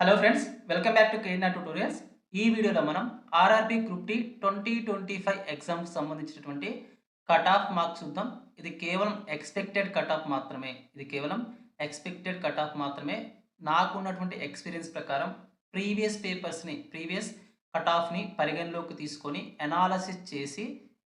Hello friends welcome back to కేనా tutorials ఈ వీడియోలో మనం RRB group D twenty twenty five ఎగ్జామ్కి సంబంధించినటువంటి కట్ ఆఫ్ మార్క్స్ చూద్దాం. ఇది కేవలం ఎక్స్పెక్టెడ్ కట్ ఆఫ్ మాత్రమే. ఇది కేవలం ఎక్స్పెక్టెడ్ కట్ ఆఫ్ మాత్రమే. నాకు ఉన్నటువంటి ఎక్స్పీరియన్స్ ప్రకారం ప్రీవియస్ పేపర్స్ని ప్రీవియస్ కట్ ఆఫ్ని పరిగణలోకి తీసుకొని అనాలసిస్ చేసి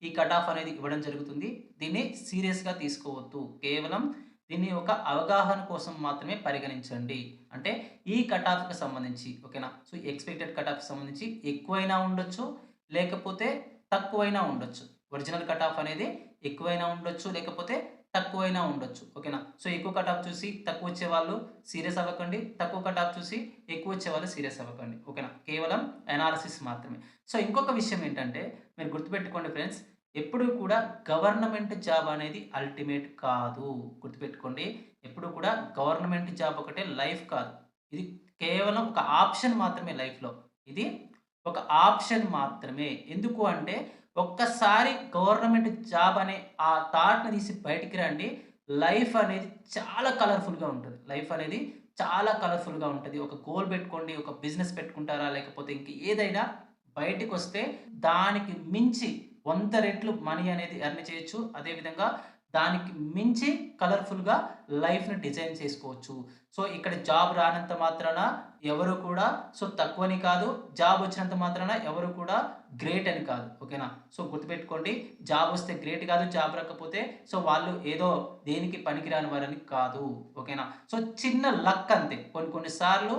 ఈ కట్ ఆఫ్ అనేది ఇవ్వడం జరుగుతుంది. దీన్ని సీరియస్గా తీసుకోవద్దు. కేవలం దీన్ని ఒక అవగాహన కోసం మాత్రమే పరిగణించండి. అంటే ఈ కటాఫ్కి సంబంధించి ఓకేనా? సో ఎక్స్పెక్టెడ్ కటాఫ్కి సంబంధించి ఎక్కువైనా ఉండొచ్చు లేకపోతే తక్కువైనా ఉండొచ్చు. ఒరిజినల్ కటాఫ్ అనేది ఎక్కువైనా ఉండొచ్చు లేకపోతే తక్కువైనా ఉండొచ్చు ఓకేనా? సో ఎక్కువ కటాఫ్ చూసి తక్కువ వచ్చే వాళ్ళు సీరియస్ అవ్వకండి. తక్కువ కటాఫ్ చూసి ఎక్కువ వచ్చే వాళ్ళు సీరియస్ అవ్వకండి ఓకేనా? కేవలం అనాలిసిస్ మాత్రమే. సో ఇంకొక విషయం ఏంటంటే మీరు గుర్తుపెట్టుకోండి ఫ్రెండ్స్ ఎప్పుడు కూడా గవర్నమెంట్ జాబ్ అనేది అల్టిమేట్ కాదు. గుర్తుపెట్టుకోండి ఎప్పుడు కూడా గవర్నమెంట్ జాబ్ ఒకటే లైఫ్ కాదు. ఇది కేవలం ఒక ఆప్షన్ మాత్రమే లైఫ్లో. ఇది ఒక ఆప్షన్ మాత్రమే. ఎందుకు అంటే ఒక్కసారి గవర్నమెంట్ జాబ్ అనే ఆ థాట్ని తీసి బయటికి రండి లైఫ్ అనేది చాలా కలర్ఫుల్గా ఉంటుంది. లైఫ్ అనేది చాలా కలర్ఫుల్గా ఉంటుంది. ఒక గోల్ పెట్టుకోండి ఒక బిజినెస్ పెట్టుకుంటారా లేకపోతే ఇంక ఏదైనా బయటకు వస్తే దానికి మించి వంద రెట్లు మనీ అనేది ఎర్న్ చేయొచ్చు. అదేవిధంగా దానికి మించి కలర్ఫుల్గా లైఫ్ని డిజైన్ చేసుకోవచ్చు. సో ఇక్కడ జాబ్ రానంత మాత్రాన ఎవరు కూడా సో తక్కువని కాదు జాబ్ వచ్చినంత మాత్రాన ఎవరు కూడా గ్రేట్ అని కాదు. ఓకేనా సో గుర్తుపెట్టుకోండి జాబ్ వస్తే గ్రేట్ కాదు జాబ్ రాకపోతే సో వాళ్ళు ఏదో దేనికి పనికిరాని వారని కాదు. ఓకేనా సో చిన్న లక్ అంతే. కొన్ని కొన్నిసార్లు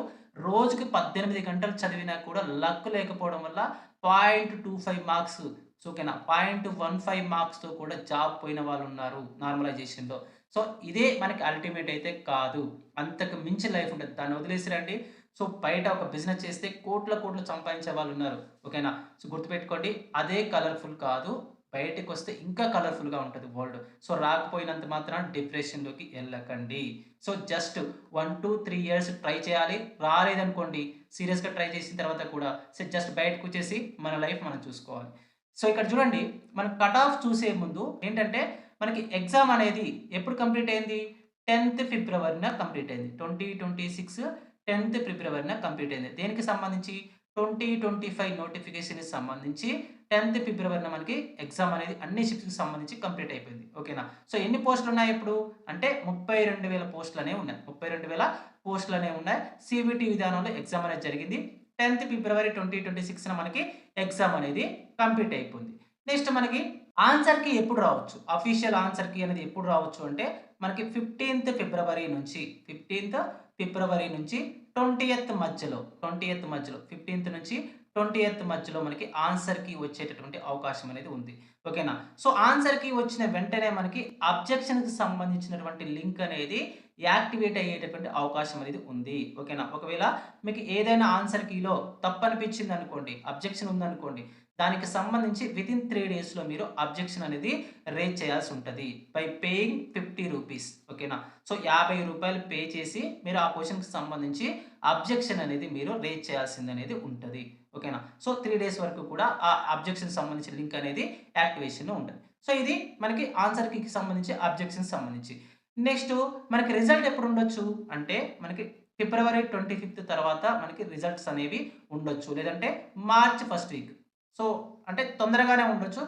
రోజుకి పద్దెనిమిది గంటలు చదివినా కూడా లక్ లేకపోవడం వల్ల point two five marks so ఓకేనా పాయింట్ వన్ ఫైవ్ మార్క్స్తో కూడా జాబ్ పోయిన వాళ్ళు ఉన్నారు నార్మలైజేషన్లో సో ఇదే మనకి అల్టిమేట్ అయితే కాదు. అంతకు మించి లైఫ్ ఉంటుంది దాన్ని వదిలేసిరండి. సో బయట ఒక బిజినెస్ చేస్తే కోట్ల కోట్లు సంపాదించే వాళ్ళు ఉన్నారు. ఓకేనా సో గుర్తుపెట్టుకోండి. అదే కలర్ఫుల్ కాదు. బయటకు వస్తే ఇంకా కలర్ఫుల్గా ఉంటుంది వరల్డ్ సో రాకపోయినంత మాత్రం డిప్రెషన్లోకి వెళ్ళకండి. So just one two three years try చేయాలి. రాలేదనుకోండి. సీరియస్గా ట్రై చేసిన తర్వాత కూడా. సో జస్ట్ బయటకు వచ్చేసి మన లైఫ్ మనం చూసుకోవాలి. సో ఇక్కడ చూడండి మనం కట్ ఆఫ్ చూసే ముందు ఏంటంటే మనకి ఎగ్జామ్ అనేది ఎప్పుడు కంప్లీట్ అయింది? టెన్త్ ఫిబ్రవరిన కంప్లీట్ అయింది. ట్వంటీ ట్వంటీ సిక్స్ టెన్త్ ఫిబ్రవరిన కంప్లీట్ అయింది. దేనికి సంబంధించి? ట్వంటీ ట్వంటీ ఫైవ్ నోటిఫికేషన్కి సంబంధించి టెన్త్ ఫిబ్రవరిన మనకి ఎగ్జామ్ అనేది అన్ని షిఫ్ట్స్కి సంబంధించి కంప్లీట్ అయిపోయింది. ఓకేనా? సో ఎన్ని పోస్టులు ఉన్నాయి ఇప్పుడు? అంటే ముప్పై రెండు వేల పోస్టులు అనేవి ఉన్నాయి. ముప్పై రెండు వేల పోస్టులు అనేవి ఉన్నాయి. సిబిటి విధానంలో ఎగ్జామ్ అనేది జరిగింది. టెన్త్ ఫిబ్రవరి ట్వంటీ ట్వంటీ సిక్స్న మనకి ఎగ్జామ్ అనేది కంప్లీట్ అయిపోయింది. నెక్స్ట్ మనకి ఆన్సర్కి ఎప్పుడు రావచ్చు? అఫీషియల్ ఆన్సర్కి అనేది ఎప్పుడు రావచ్చు అంటే మనకి ఫిఫ్టీన్త్ ఫిబ్రవరి నుంచి ఫిఫ్టీన్త్ ఫిబ్రవరి నుంచి ట్వంటీయత్ మధ్యలో ట్వంటీయత్ మధ్యలో ఫిఫ్టీన్త్ నుంచి ట్వంటీయత్ మధ్యలో మనకి ఆన్సర్కి వచ్చేటటువంటి అవకాశం అనేది ఉంది. ఓకేనా? సో ఆన్సర్కి వచ్చిన వెంటనే మనకి అబ్జెక్షన్కి సంబంధించినటువంటి లింక్ అనేది యాక్టివేట్ అయ్యేటటువంటి అవకాశం అనేది ఉంది. ఓకేనా? ఒకవేళ మీకు ఏదైనా ఆన్సర్ కీలో తప్పనిపించింది అనుకోండి అబ్జెక్షన్ ఉందనుకోండి దానికి సంబంధించి విత్ ఇన్ త్రీ డేస్లో మీరు అబ్జెక్షన్ అనేది రేజ్ చేయాల్సి ఉంటుంది. బై పేయింగ్ ఫిఫ్టీ రూపీస్ ఓకేనా? సో యాభై రూపాయలు పే చేసి మీరు ఆ క్వశ్చన్కి సంబంధించి అబ్జెక్షన్ అనేది మీరు రేజ్ చేయాల్సింది అనేది ఉంటుంది. ఓకేనా? సో త్రీ డేస్ వరకు కూడా ఆ అబ్జెక్షన్ సంబంధించిన లింక్ అనేది యాక్టివేషన్లో ఉంటుంది. సో ఇది మనకి ఆన్సర్కి సంబంధించి అబ్జెక్షన్ సంబంధించి. నెక్స్ట్ మనకి రిజల్ట్ ఎప్పుడు ఉండొచ్చు అంటే మనకి ఫిబ్రవరి ట్వంటీ ఫిఫ్త్ తర్వాత మనకి రిజల్ట్స్ అనేవి ఉండొచ్చు. లేదంటే మార్చ్ ఫస్ట్ వీక్ సో అంటే తొందరగానే ఉండొచ్చు.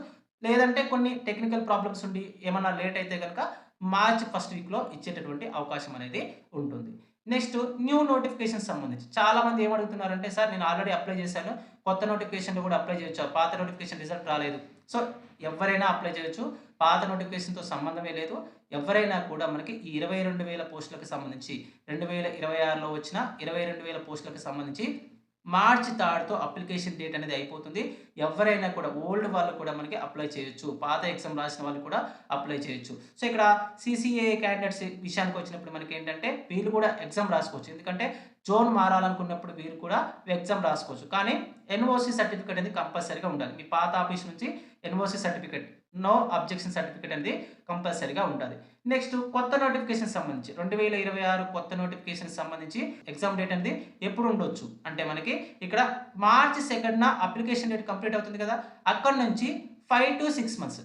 లేదంటే కొన్ని టెక్నికల్ ప్రాబ్లమ్స్ ఉండి ఏమన్నా లేట్ అయితే కనుక మార్చ్ ఫస్ట్ వీక్లో ఇచ్చేటటువంటి అవకాశం అనేది ఉంటుంది. నెక్స్ట్ న్యూ నోటిఫికేషన్ సంబంధించి. చాలా మంది ఏమడుగుతున్నారంటే సార్ నేను ఆల్రెడీ అప్లై చేశాను. కొత్త నోటిఫికేషన్లు కూడా అప్లై చేయొచ్చు? పాత నోటిఫికేషన్ రిజల్ట్ రాలేదు. సో ఎవరైనా అప్లై చేయొచ్చు. పాత నోటిఫికేషన్తో సంబంధమే లేదు. ఎవరైనా కూడా మనకి ఈ ఇరవై రెండు వేల పోస్టులకు సంబంధించి రెండు వేల ఇరవై ఆరులో వచ్చిన ఇరవై రెండు వేల పోస్టులకు సంబంధించి మార్చి థర్డ్తో అప్లికేషన్ డేట్ అనేది అయిపోతుంది. ఎవరైనా కూడా ఓల్డ్ వాళ్ళు కూడా మనకి అప్లై చేయొచ్చు. పాత ఎగ్జామ్ రాసిన వాళ్ళు కూడా అప్లై చేయొచ్చు. సో ఇక్కడ సిసిఏ క్యాండిడేట్స్ విషయానికి వచ్చినప్పుడు మనకి ఏంటంటే వీళ్ళు కూడా ఎగ్జామ్ రాసుకోవచ్చు. ఎందుకంటే జోన్ మారాలనుకున్నప్పుడు వీరు కూడా ఎగ్జామ్ రాసుకోవచ్చు. కానీ ఎన్ఓసి సర్టిఫికేట్ అనేది కంపల్సరీగా ఉండాలి. మీ పాత ఆఫీస్ నుంచి NOC certificate no objection certificate అనేది కంపల్సరీగా ఉంటుంది నెక్స్ట్ కొత్త నోటిఫికేషన్ సంబంధించి రెండు వేల ఇరవై ఆరు కొత్త నోటిఫికేషన్ సంబంధించి ఎగ్జామ్ డేట్ అనేది ఎప్పుడు ఉండొచ్చు? అంటే మనకి ఇక్కడ మార్చి సెకండ్న అప్లికేషన్ డేట్ కంప్లీట్ అవుతుంది కదా అక్కడ నుంచి five to six months.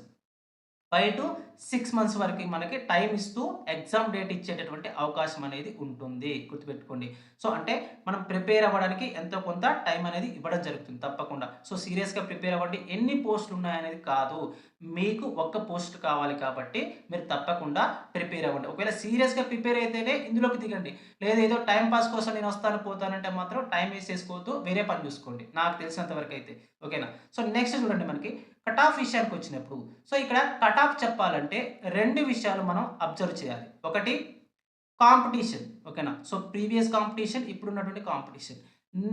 Five to six months వరకు మనకి టైం ఇస్తూ ఎగ్జామ్ డేట్ ఇచ్చేటటువంటి అవకాశం అనేది ఉంటుంది. గుర్తుపెట్టుకోండి. సో అంటే మనం ప్రిపేర్ అవ్వడానికి ఎంతో కొంత టైం అనేది ఇవ్వడం జరుగుతుంది తప్పకుండా. సో సీరియస్గా ప్రిపేర్ అవ్వండి. ఎన్ని పోస్టులు ఉన్నాయనేది కాదు. మీకు ఒక్క పోస్ట్ కావాలి కాబట్టి మీరు తప్పకుండా ప్రిపేర్ అవ్వండి. ఒకవేళ సీరియస్గా ప్రిపేర్ అయితేనే ఇందులోకి దిగండి. లేదా ఏదో టైం పాస్ కోసం నేను వస్తాను పోతానంటే మాత్రం టైం వేసేసుకోవద్దు వేరే పని చూసుకోండి. నాకు తెలిసినంత వరకు అయితే. ఓకేనా? సో నెక్స్ట్ చూడండి మనకి. కట్ ఆఫ్ విషయానికి వచ్చినప్పుడు సో ఇక్కడ కట్ ఆఫ్ చెప్పాలంటే రెండు విషయాలు మనం అబ్జర్వ్ చేయాలి. ఒకటి కాంపిటీషన్ ఓకేనా? సో ప్రీవియస్ కాంపిటీషన్ ఇప్పుడు ఉన్నటువంటి కాంపిటీషన్.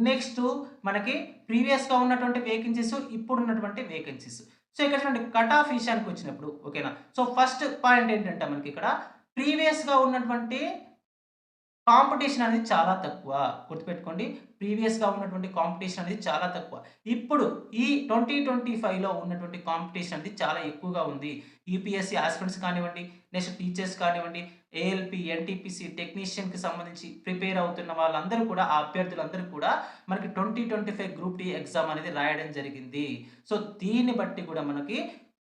నెక్స్ట్ మనకి ప్రీవియస్గా ఉన్నటువంటి వేకెన్సీస్ ఇప్పుడు ఉన్నటువంటి వేకెన్సీస్ సో ఇక్కడ చూడండి కట్ ఆఫ్ విషయానికి వచ్చినప్పుడు ఓకేనా? సో ఫస్ట్ పాయింట్ ఏంటంటే మనకి ఇక్కడ ప్రీవియస్గా ఉన్నటువంటి కాంపిటీషన్ అనేది చాలా తక్కువ. గుర్తుపెట్టుకోండి ప్రీవియస్గా ఉన్నటువంటి కాంపిటీషన్ అనేది చాలా తక్కువ. ఇప్పుడు ఈ ట్వంటీ ట్వంటీ ఫైవ్లో ఉన్నటువంటి కాంపిటీషన్ అనేది చాలా ఎక్కువగా ఉంది. యూపీఎస్సీ ఆస్పిరెంట్స్ కానివ్వండి నెక్స్ట్ టీచర్స్ కానివ్వండి ఏఎల్పి ఎన్టీపీసీ టెక్నీషియన్కి సంబంధించి ప్రిపేర్ అవుతున్న వాళ్ళందరూ కూడా ఆ అభ్యర్థులందరూ కూడా మనకి twenty twenty five group D exam అనేది రాయడం జరిగింది. సో దీన్ని బట్టి కూడా మనకి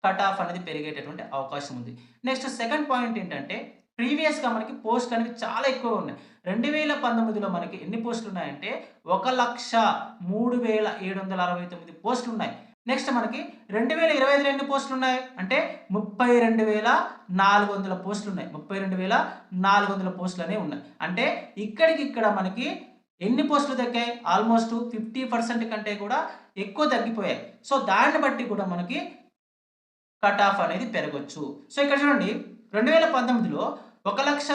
కట్ ఆఫ్ అనేది పెరిగేటటువంటి అవకాశం ఉంది. నెక్స్ట్ సెకండ్ పాయింట్ ఏంటంటే ప్రీవియస్గా మనకి పోస్ట్ అనేవి చాలా ఎక్కువగా ఉన్నాయి. రెండు వేల పంతొమ్మిదిలో మనకి ఎన్ని పోస్టులు ఉన్నాయంటే ఒక లక్ష మూడు వేల ఏడు వందల అరవై తొమ్మిది పోస్టులు ఉన్నాయి. నెక్స్ట్ మనకి రెండు వేల ఇరవై ఐదులో ఎన్ని పోస్టులు ఉన్నాయి? అంటే ముప్పై రెండు వేల నాలుగు వందల పోస్టులు ఉన్నాయి. ముప్పై రెండు వేల నాలుగు వందల పోస్టులు అనేవి ఉన్నాయి. అంటే ఇక్కడికి ఇక్కడ మనకి ఎన్ని పోస్టులు తగ్గాయి ఆల్మోస్ట్ ఫిఫ్టీ పర్సెంట్ కంటే కూడా ఎక్కువ తగ్గిపోయాయి. సో దాన్ని బట్టి కూడా మనకి కట్ ఆఫ్ అనేది పెరగచ్చు. సో ఇక్కడ చూడండి రెండు వేల పంతొమ్మిదిలో ఒక లక్ష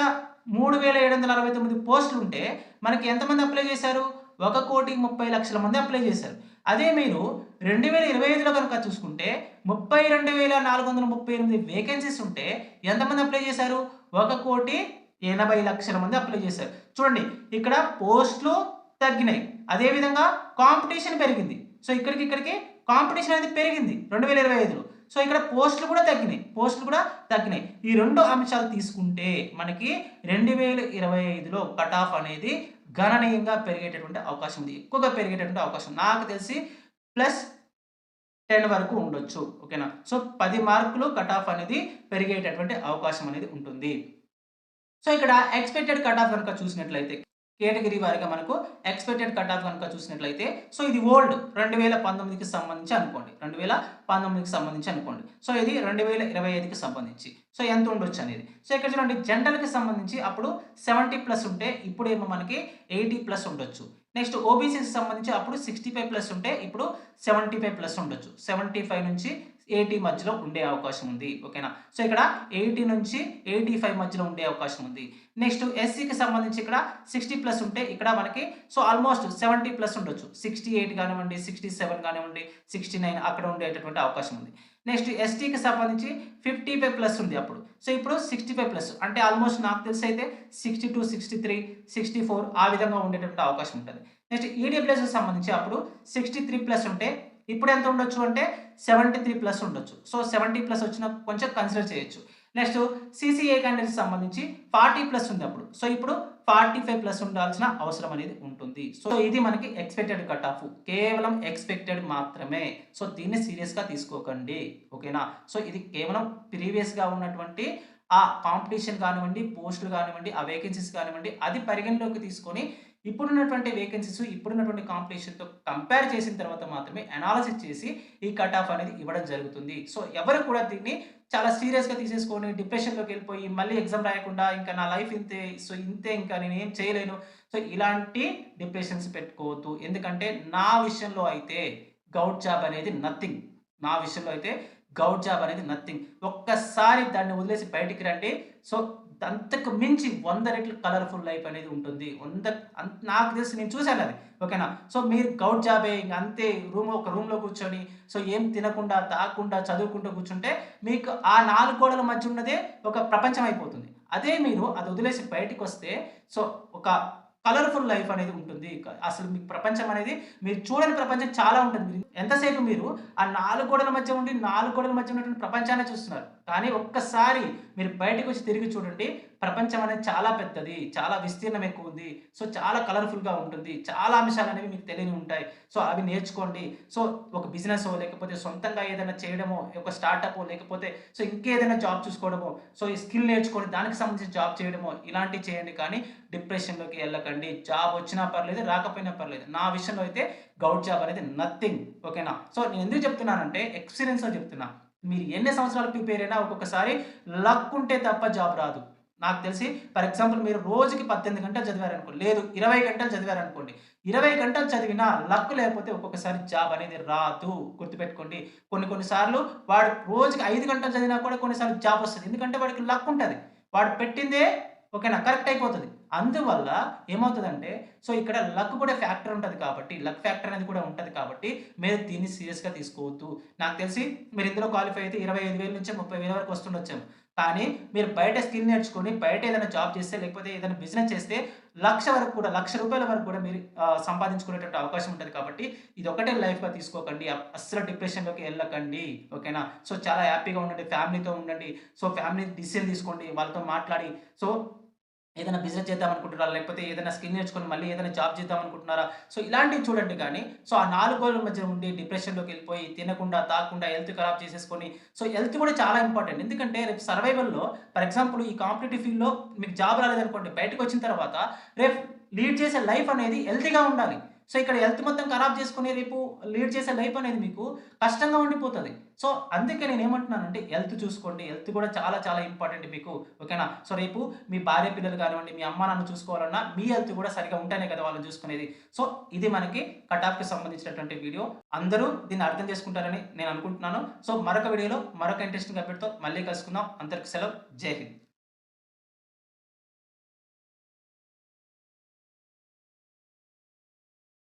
మూడు వేల ఏడు వందల అరవై తొమ్మిది పోస్టులు ఉంటే మనకి ఎంతమంది అప్లై చేశారు? ఒక కోటి ముప్పై లక్షల మంది అప్లై చేశారు. అదే మీరు రెండు వేల ఇరవై ఐదులో కనుక చూసుకుంటే ముప్పై రెండు వేల నాలుగు వందల ముప్పై ఎనిమిది వేకెన్సీస్ ఉంటే ఎంతమంది అప్లై చేశారు? ఒక కోటి ఎనభై లక్షల మంది అప్లై చేశారు. చూడండి ఇక్కడ పోస్టులు తగ్గినాయి. అదేవిధంగా కాంపిటీషన్ పెరిగింది. సో ఇక్కడికి ఇక్కడికి కాంపిటీషన్ అనేది పెరిగింది రెండు వేల ఇరవై ఐదులో. సో ఇక్కడ పోస్టులు కూడా తగ్గినాయి. పోస్టులు కూడా తగ్గినాయి. ఈ రెండు అంశాలు తీసుకుంటే మనకి రెండు వేల ఇరవై ఐదులో కట్ ఆఫ్ అనేది గణనీయంగా పెరిగేటటువంటి అవకాశం ఉంది. ఎక్కువగా పెరిగేటటువంటి అవకాశం నాకు తెలిసి ప్లస్ టెన్ వరకు ఉండొచ్చు. ఓకేనా? సో పది మార్కులు కట్ ఆఫ్ అనేది పెరిగేటటువంటి అవకాశం అనేది ఉంటుంది. సో ఇక్కడ ఎక్స్పెక్టెడ్ కట్ ఆఫ్ కనుక చూసినట్లయితే కేటగిరీ వారిగా మనకు ఎక్స్పెక్టెడ్ కట్ ఆఫ్ కనుక చూసినట్లయితే సో ఇది ఓల్డ్ రెండు వేల పంతొమ్మిదికి సంబంధించి అనుకోండి. రెండు వేల పంతొమ్మిదికి సంబంధించి అనుకోండి. సో ఇది రెండు వేల ఇరవై ఐదుకి సంబంధించి. సో ఎంత ఉండొచ్చు అనేది? సో ఇక్కడ చూడండి జనరల్కి సంబంధించి అప్పుడు సెవెంటీ ప్లస్ ఉంటే ఇప్పుడేమో మనకి ఎయిటీ ప్లస్ ఉండొచ్చు. నెక్స్ట్ ఓబీసీకి సంబంధించి అప్పుడు సిక్స్టీ ఫైవ్ ప్లస్ ఉంటే ఇప్పుడు సెవెంటీ ఫైవ్ ప్లస్ ఉండొచ్చు. సెవెంటీ ఫైవ్ నుంచి ఎయిటీ మధ్యలో ఉండే అవకాశం ఉంది. ఓకేనా? సో ఇక్కడ ఎయిటీ నుంచి ఎయిటీ ఫైవ్ మధ్యలో ఉండే అవకాశం ఉంది. నెక్స్ట్ ఎస్సీకి సంబంధించి ఇక్కడ సిక్స్టీ ప్లస్ ఉంటే ఇక్కడ మనకి సో ఆల్మోస్ట్ సెవెంటీ ప్లస్ ఉండొచ్చు. సిక్స్టీ ఎయిట్ కానివ్వండి సిక్స్టీ సెవెన్ కానివ్వండి సిక్స్టీ నైన్ అక్కడ ఉండేటటువంటి అవకాశం ఉంది. నెక్స్ట్ ఎస్టీకి సంబంధించి ఫిఫ్టీ ఫైవ్ ప్లస్ ఉంది అప్పుడు. సో ఇప్పుడు సిక్స్టీ ఫైవ్ ప్లస్ అంటే ఆల్మోస్ట్ నాకు తెలిసి అయితే sixty two sixty three sixty four ఆ విధంగా ఉండేటటువంటి అవకాశం ఉంటుంది. నెక్స్ట్ ఈడబ్ల్యూఎస్కి సంబంధించి అప్పుడు సిక్స్టీ త్రీ ప్లస్ ఉంటే ఇప్పుడు ఎంత ఉండొచ్చు అంటే సెవెంటీ త్రీ ప్లస్ ఉండొచ్చు. సో సెవెంటీ ప్లస్ వచ్చిన కొంచెం కన్సిడర్ చేయొచ్చు. నెక్స్ట్ సిసిఏ క్యాండిడేట్స్ సంబంధించి ఫార్టీ ప్లస్ ఉంది అప్పుడు. సో ఇప్పుడు ఫార్టీ ఫైవ్ ప్లస్ ఉండాల్సిన అవసరం అనేది ఉంటుంది. సో ఇది మనకి ఎక్స్పెక్టెడ్ కట్ ఆఫ్ కేవలం ఎక్స్పెక్టెడ్ మాత్రమే. సో దీన్ని సీరియస్గా తీసుకోకండి. ఓకేనా సో ఇది కేవలం ప్రీవియస్గా ఉన్నటువంటి ఆ కాంపిటీషన్ కానివ్వండి పోస్టులు కానివ్వండి ఆ వేకెన్సీస్ కానివ్వండి అది పరిగణలోకి తీసుకొని ఇప్పుడున్నటువంటి వేకెన్సీస్ ఇప్పుడున్నటువంటి కాంపిటీషన్తో కంపేర్ చేసిన తర్వాత మాత్రమే అనాలసిస్ చేసి ఈ కట్ ఆఫ్ అనేది ఇవ్వడం జరుగుతుంది. సో ఎవరు కూడా దీన్ని చాలా సీరియస్గా తీసేసుకొని డిప్రెషన్లోకి వెళ్ళిపోయి మళ్ళీ ఎగ్జామ్ రాయకుండా ఇంకా నా లైఫ్ ఇంతే సో ఇంతే ఇంకా నేను ఏం చేయలేను. సో ఇలాంటి డిప్రెషన్స్ పెట్టుకోవద్దు. ఎందుకంటే నా విషయంలో అయితే గౌట్ జాబ్ అనేది నథింగ్ నా విషయంలో అయితే గౌట్ జాబ్ అనేది నథింగ్ ఒక్కసారి దాన్ని వదిలేసి బయటికి రండి. సో అంతకు మించి వంద రెట్లు కలర్ఫుల్ లైఫ్ అనేది ఉంటుంది. వంద నాకు తెలిసి నేను చూశాను అది. ఓకేనా? సో మీరు గౌట్ జాబే ఇంకా అంతే రూమ్ ఒక రూమ్లో కూర్చొని సో ఏం తినకుండా తాగకుండా చదువుకుంటూ కూర్చుంటే మీకు ఆ నాలుగు గోడల మధ్య ఉన్నదే ఒక ప్రపంచం అయిపోతుంది. అదే మీరు అది వదిలేసి బయటికి వస్తే సో ఒక కలర్ఫుల్ లైఫ్ అనేది ఉంటుంది. అసలు మీకు ప్రపంచం అనేది మీరు చూడని ప్రపంచం చాలా ఉంటుంది. ఎంతసేపు మీరు ఆ నాలుగు గోడల మధ్య ఉండి నాలుగు గోడల మధ్య ఉన్నటువంటి ప్రపంచాన్ని చూస్తున్నారు. కానీ ఒక్కసారి మీరు బయటకు వచ్చి తిరిగి చూడండి ప్రపంచం అనేది చాలా పెద్దది చాలా విస్తీర్ణం ఎక్కువ ఉంది. సో చాలా కలర్ఫుల్గా ఉంటుంది. చాలా అంశాలు అనేవి మీకు తెలియని ఉంటాయి. సో అవి నేర్చుకోండి. సో ఒక బిజినెస్ లేకపోతే సొంతంగా ఏదైనా చేయడమో ఒక స్టార్టప్ లేకపోతే సో ఇంకేదైనా జాబ్ చూసుకోవడమో సో ఈ స్కిల్ నేర్చుకొని దానికి సంబంధించి జాబ్ చేయడమో ఇలాంటివి చేయండి. కానీ డిప్రెషన్లోకి వెళ్ళకండి. జాబ్ వచ్చినా పర్లేదు రాకపోయినా పర్లేదు. నా విషయంలో అయితే గౌడ్ జాబ్ అనేది నథింగ్ ఓకేనా సో నేను ఎందుకు చెప్తున్నానంటే ఎక్స్పీరియన్స్లో చెప్తున్నా. మీరు ఎన్ని సంవత్సరాలు ప్రిపేర్ అయినా ఒక్కొక్కసారి లక్ ఉంటే తప్ప జాబ్ రాదు. నాకు తెలిసి ఫర్ ఎగ్జాంపుల్ మీరు రోజుకి పద్దెనిమిది గంటలు చదివారనుకోండి. లేదు ఇరవై గంటలు చదివారనుకోండి. ఇరవై గంటలు చదివినా లక్ లేకపోతే ఒక్కొక్కసారి జాబ్ అనేది రాదు. గుర్తుపెట్టుకోండి. కొన్ని కొన్నిసార్లు వాడు రోజుకి ఐదు గంటలు చదివినా కూడా కొన్నిసార్లు జాబ్ వస్తుంది. ఎందుకంటే వాడికి లక్ ఉంటుంది. వాడు పెట్టిందే ఓకేనా? కరెక్ట్ అయిపోతుంది. అందువల్ల ఏమవుతుందంటే సో ఇక్కడ లక్ కూడా ఫ్యాక్టర్ ఉంటుంది కాబట్టి లక్ ఫ్యాక్టర్ అనేది కూడా ఉంటుంది కాబట్టి మీరు దీన్ని సీరియస్గా తీసుకోవద్దు. నాకు తెలిసి మీరు ఇందులో క్వాలిఫై అయితే ఇరవై ఐదు వేల నుంచి ముప్పై వేల వరకు వస్తుండొచ్చాము. కానీ మీరు బయట స్కిల్ నేర్చుకొని బయట ఏదైనా జాబ్ చేస్తే లేకపోతే ఏదైనా బిజినెస్ చేస్తే లక్ష వరకు కూడా లక్ష రూపాయల వరకు కూడా మీరు సంపాదించుకునేటట్టు సంపాదించుకునేటువంటి అవకాశం ఉంటుంది కాబట్టి ఇది ఒకటే లైఫ్గా తీసుకోకండి. అస్సలు డిప్రెషన్లోకి వెళ్ళకండి. ఓకేనా? సో చాలా హ్యాపీగా ఉండండి ఫ్యామిలీతో ఉండండి. సో ఫ్యామిలీ డిసిజన్ తీసుకోండి వాళ్ళతో మాట్లాడి. సో ఏదైనా బిజినెస్ చేద్దాం అనుకుంటున్నారా లేకపోతే ఏదైనా స్కిల్ నేర్చుకొని మళ్ళీ ఏదైనా జాబ్ చేద్దాం అనుకుంటున్నారా సో ఇలాంటివి చూడండి కానీ సో ఆ నాలుగు రోజుల మధ్య ఉండి డిప్రెషన్లోకి వెళ్ళిపోయి తినకుండా తాకుండా హెల్త్ ఖరాబ్ చేసేసుకొని సో హెల్త్ కూడా చాలా ఇంపార్టెంట్ ఎందుకంటే రేపు సర్వైవల్లో ఫర్ ఎగ్జాంపుల్ ఈ కాంపిటేటివ్ ఫీల్డ్లో మీకు జాబ్ రాలేదనుకోండి బయటకు వచ్చిన తర్వాత రేపు లీడ్ చేసే లైఫ్ అనేది హెల్తీగా ఉండాలి. సో ఇక్కడ హెల్త్ మొత్తం ఖరాబ్ చేసుకుని రేపు లీడ్ చేసే లైఫ్ అనేది మీకు కష్టంగా ఉండిపోతుంది. సో అందుకే నేను ఏమంటున్నానంటే హెల్త్ చూసుకోండి. హెల్త్ కూడా చాలా చాలా ఇంపార్టెంట్ మీకు. ఓకేనా సో రేపు మీ భార్య పిల్లలు కానివ్వండి మీ అమ్మ నాన్న చూసుకోవాలన్నా మీ హెల్త్ కూడా సరిగా ఉంటేనే కదా వాళ్ళు చూసుకునేది. సో ఇది మనకి కటాఫ్కి సంబంధించినటువంటి వీడియో అందరూ దీన్ని అర్థం చేసుకుంటారని నేను అనుకుంటున్నాను. సో మరొక వీడియోలో మరొక ఇంట్రెస్టింగ్ అప్డేట్తో మళ్ళీ కలుసుకుందాం. అందరికి సెలవు. జై హింద్.